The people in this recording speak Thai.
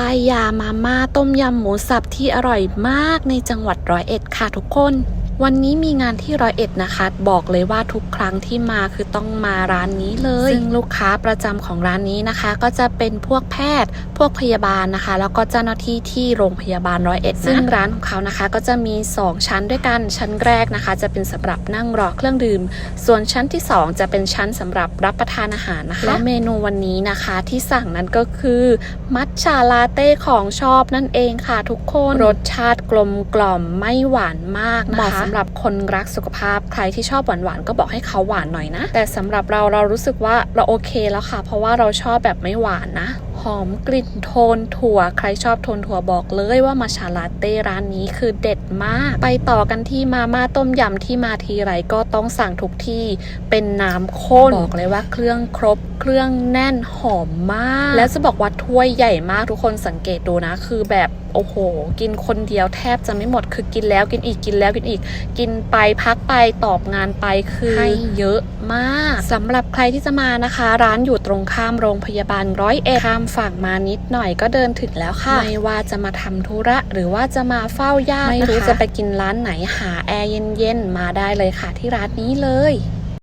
ป้ายยามาม่าต้มยำหมูสับที่อร่อยมากในจังหวัดร้อยเอ็ดค่ะทุกคน วันนี้มีงานที่ร้อยเอ็ดนะคะ บอกเลยว่าทุกครั้งที่มาคือต้องมาร้านนี้เลย ซึ่งลูกค้าประจำของร้านนี้นะคะ ก็จะเป็นพวกแพทย์ พวกพยาบาลนะคะ แล้วก็เจ้าหน้าที่ที่โรงพยาบาลร้อยเอ็ดซึ่งร้านของเขานะคะ ก็จะมี 2 ชั้นด้วยกันชั้นแรกนะคะ จะเป็นสำหรับนั่งรอเครื่องดื่ม ส่วนชั้นที่ 2 จะเป็นชั้นสำหรับรับประทานอาหารนะคะและเมนูวันนี้นะคะที่สั่งนั้นก็คือมัทฉาลาเต้ของชอบนั่นเองค่ะทุกคนรสชาติกลมกล่อมไม่หวานมากนะคะเหมาะสำหรับคนรักสุขภาพใครที่ชอบหวานหวานๆก็บอกให้เขาหวานหน่อยนะ แต่สำหรับเราเรารู้สึกว่าเราโอเคแล้วค่ะ เพราะว่าเราชอบแบบไม่หวานนะ หอมกลิ่นโทนถั่ว ใครชอบโทนถั่วบอกเลยว่ามาชาลาเต้ร้านนี้คือเด็ดมาก ไปต่อกันที่มาม่าต้มยำที่มาทีไรก็ต้องสั่งทุกที่เป็นน้ำข้นบอกเลยว่าเครื่องครบ เครื่องแน่นหอมมาก แล้วจะบอกว่าถ้วยใหญ่มากทุกคนสังเกตดูนะ คือแบบโอ้โห กินคนเดียวแทบจะไม่หมดคือกินแล้วกินอีกกินแล้วกินอีก กินไปพักไปตอบงานไปคือให้เยอะมากสำหรับใครที่จะมานะคะ ร้านอยู่ตรงข้ามโรงพยาบาลร้อยเอ็ดข้ามฝั่งมานิดหน่อยก็เดินถึงแล้วค่ะ ไม่ว่าจะมาทำธุระ หรือว่าจะมาเฝ้าญาติไม่รู้จะไปกินร้านไหนหาแอร์เย็นๆมาได้เลยค่ะที่ร้านนี้เลย